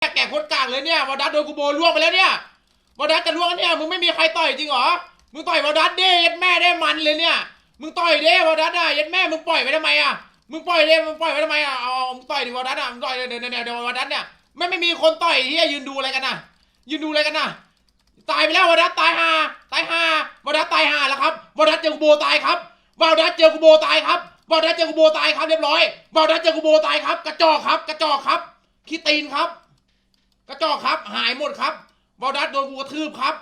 แก่โคตรกลางเลยเนี่ยวอดัสโดนกูโบล่วงไปแล้วเนี่ยวอดัสจะล่วงแล้วเนี่ยมึงไม่มีใครต่อยจริงเหรอ มึงต่อยวอดัสดิยัดแม่ได้มันเลยเนี่ย มึงต่อยดิวอดัสอะยัดแม่มึงปล่อยไปทำไมอะ มึงปล่อยดิมึงปล่อยไปทำไมอะ เอาเอามึงต่อยดิวอดัสอะ มึงต่อยเดี๋ยวเดี๋ยวเดี๋ยวเดี๋ยววอดัสเนี่ยไม่ไม่มีคนต่อยที่ยืนดูอะไรกันน่ะ ยืนดูอะไรกันน่ะ ตายไปแล้ววอดัสตายห่าตายห่าวอดัสตายห่าแล้วครับวอดัสเจอกูโบตายครับวอดัสเจอกูโบตายครับวอดัสเจอกูโบตายครับเรียบร้อยวอดัสเจอกูโบตายครับ กระจอกครับ กระจอกครับขี้ตีนครับ กระจอกครับ หายหมดครับวอลดัสโดนกูกระทืบครับ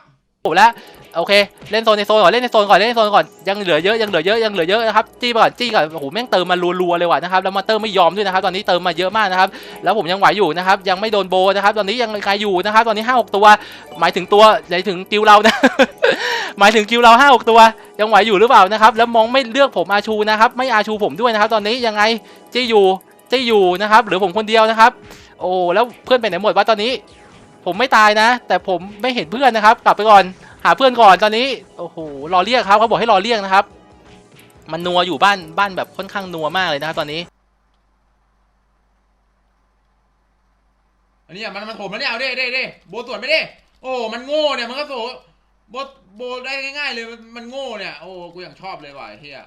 โอ้แล้วโอเคเล่นโซนในโซนก่อนเล่นในโซนก่อนเล่นในโซนก่อนยังเหลือเยอะยังเหลือเยอะยังเหลือเยอะนะครับจี้ไปก่อนจี้ก่อนโอ้โหแม่งเติมมารัวๆเลยว่ะนะครับแล้วมอนเตอร์ไม่ยอมด้วยนะครับตอนนี้เติมมาเยอะมากนะครับแล้วผมยังไหวอยู่นะครับยังไม่โดนโบนะครับตอนนี้ยังใครอยู่นะครับตอนนี้ห้าหกตัว หมายถึงตัวหมายถึงกิวเรานะ หมายถึงกิวเราห้าหกตัว ยังไหวอยู่หรือเปล่านะครับแล้วมองไม่เลือกผมอาชูนะครับไม่อาชูผมด้วยนะครับตอนนี้ยังไงจี้อยู่จี้อยู่นะครับหรือผมคนเดียวนะครับ โอ้แล้วเพื่อนไปไหนหมดวะตอนนี้ ผมไม่ตายนะ แต่ผมไม่เห็นเพื่อนนะครับ กลับไปก่อนหาเพื่อนก่อนตอนนี้โอ้โหรอเรียกครับเขาบอกให้รอเรียกนะครับ มันนัวอยู่บ้านบ้านแบบค่อนข้างนัวมากเลยนะครับตอนนี้อันนี้อ่มันมันโถมแล้วเนี่ยเอาด้เด้เด้โบสวนไม่ได้โอ้มันโง่เนี่ยมันก็โสโบโบได้ง่ายๆเลยมันมันโง่เนี่ยโอ้กูอย่างชอบเลยว่ะเฮีย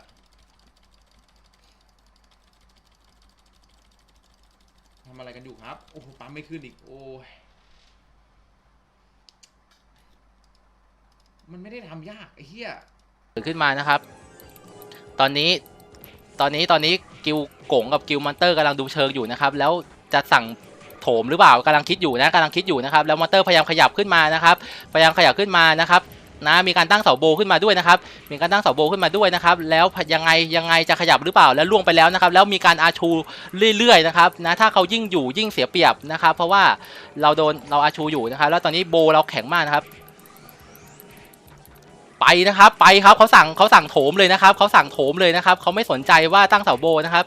ำอะไรกันอยู่ครับ โอ้โหปั๊มไม่ขึ้นอีก โอ้ย มันไม่ได้ทำยากไอ้เฮียเกิดขึ้นมานะครับ ตอนนี้ ตอนนี้ ตอนนี้กิวกงกับกิวมอนเตอร์กำลังดูเชิงอยู่นะครับ แล้วจะสั่งโถมหรือเปล่ากำลังคิดอยู่นะกำลังคิดอยู่นะครับ แล้วมอนเตอร์พยายามขยับขึ้นมานะครับ พยายามขยับขึ้นมานะครับ นะมีการตั้งเสาโบขึ้นมาด้วยนะครับมีการตั้งเสาโบขึ้นมาด้วยนะครับแล้วยังไงยังไงจะขยับหรือเปล่าแล้วล่วงไปแล้วนะครับแล้วมีการอาชูเรื่อยๆนะครับนะถ้าเขายิ่งอยู่ยิ่งเสียเปรียบนะครับเพราะว่าเราโดนเราอาชูอยู่นะครับแล้วตอนนี้โบเราแข็งมากนะครับไปนะครับไปครับเขาสั่งเขาสั่งโถมเลยนะครับเขาสั่งโถมเลยนะครับเขาไม่สนใจว่าตั้งเสาโบนะครับ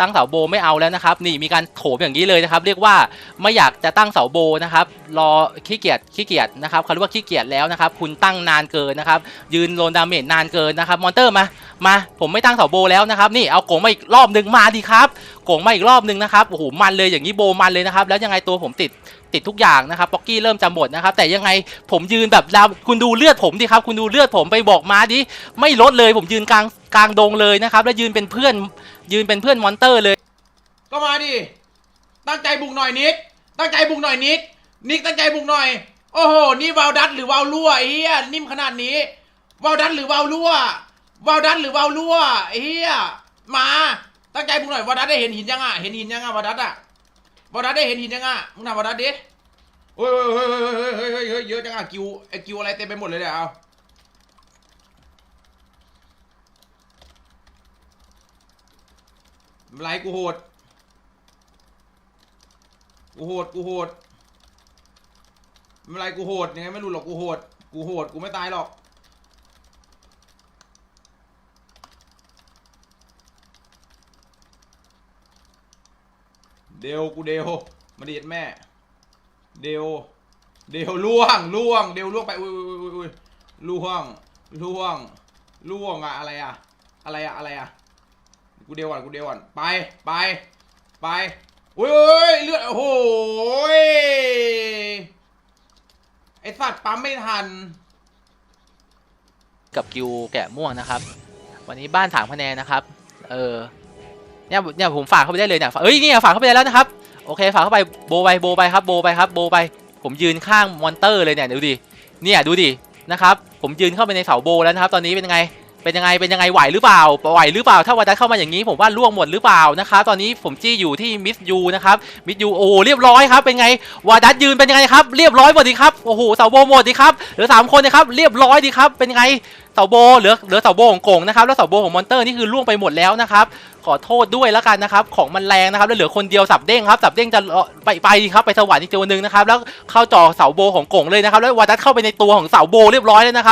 ตั้งเสาโบไม่เอาแล้วนะครับ นี่มีการโถมอย่างนี้เลยนะครับ เรียกว่าไม่อยากจะตั้งเสาโบนะครับ รอขี้เกียจขี้เกียจนะครับเขาเรียกว่าขี้เกียจแล้วนะครับ คุณตั้งนานเกินนะครับ ยืนโลนดาเมจนานเกินนะครับมอนเตอร์มามาผมไม่ตั้งเสาโบแล้วนะครับ นี่เอาโกงมาอีกรอบหนึ่งมาดีครับโกงมาอีกรอบหนึ่งนะครับโอ้โหมันเลยอย่างนี้โบมันเลยนะครับ แล้วยังไงตัวผมติดติดทุกอย่างนะครับป๊อกกี้เริ่มจะหมดนะครับแต่ยังไงผมยืนแบบดาคุณดูเลือดผมดิครับ คุณดูเลือดผมไปบอกมาดิไม่ลดเลยผมยืนกลาง กลางดงเลยนะครับ แล้วยืนเป็นเพื่อนยืนเป็นเพื่อนมอนเตอร์เลย ก็มาดิ ตั้งใจบุกหน่อยนิก ตั้งใจบุกหน่อยนิก นิกตั้งใจบุกหน่อย โอ้โห นี่วาลดัตหรือวาลรั่วไอ้เหี้ยนิ่มขนาดนี้ วาลดัตหรือวาลรั่ว วาลดัตหรือวาลรั่วไอ้เหี้ยมา ตั้งใจบุกหน่อยวาลดัตได้เห็นหินยังอะ เห็นหินยังอะวาลดัตอะวาลดัตได้เห็นหินยังอะ มึงทำวาลดัตดิ โอ้ยเฮ้ยเฮ้ยเฮ้ยเฮ้ยเฮ้ยเฮ้ยเยอะจังอะกิวไอ้กิวอะไรเต็มไปหมดเลยเนี่ยเอา ไรกูโหด กูโหด กูโหด ไม่เป็นไรกูโหด ยังไงไม่รู้หรอกกูโหด กูโหด กูไม่ตายหรอก เดวกูเดวมาดีดแม่ เดวเดวล่วงล่วง เดวล่วงไปอุ้ยอุ้ยอุ้ยอุ้ยล่วงล่วงล่วงอะอะไรอะอะไรอะอะไรอะ กูเดียวก่อนกูเดียวก่อนไปไปไปอุ้ยอุ้ยเลือดโอ้โหไอสัตว์ปั๊มไม่ทัน กับกิวแกะม่วงนะครับ วันนี้บ้านถามคะแนนนะครับ เออเนี่ยเนี่ยผมฝากเข้าไปได้เลยเนี่ยเอ้ยเนี่ยฝากเข้าไปได้แล้วนะครับโอเคฝากเข้าไปโบไปโบไปครับโบไปครับโบไป ผมยืนข้างมอนเตอร์เลยเนี่ยดูดิเนี่ยดูดินะครับ ผมยืนเข้าไปในเสาโบแล้วนะครับ ตอนนี้เป็นยังไง เป็นยังไงเป็นยังไงไหวหรือเปล่าไหวหรือเปล่าถ้าวันนั้นเข้ามาอย่างนี้ ผมว่าล่วงหมดหรือเปล่านะครับตอนนี้ผมจี้อยู่ที่มิสยูนะครับมิสยูโอ้เรียบร้อยครับเป็นไงวาดัสยืนเป็นยังไงครับเรียบร้อยหมดดีครับโอ้โหเสาโบหมดดีครับเหลือสามคนนะครับเรียบร้อยดีครับเป็นยังไงเสาโบเหลือเหลือเสาโบของโกงนะครับแล้วเสาโบของมอนเตอร์นี่คือล่วงไปหมดแล้วนะครับขอโทษด้วยแล้วกันนะครับของมันแรงนะครับแล้วเหลือคนเดียวสับเด้งครับสับเด้งจะไปไปครับไปสวรรค์อีกตัวหนึ่งนะครับแล้วเข้าจ่อเสาโบของโกงเลยนะครับแล้ววาดัสเข้าไปในตัวของเสาโบเรียบร้อยเลยนะครับ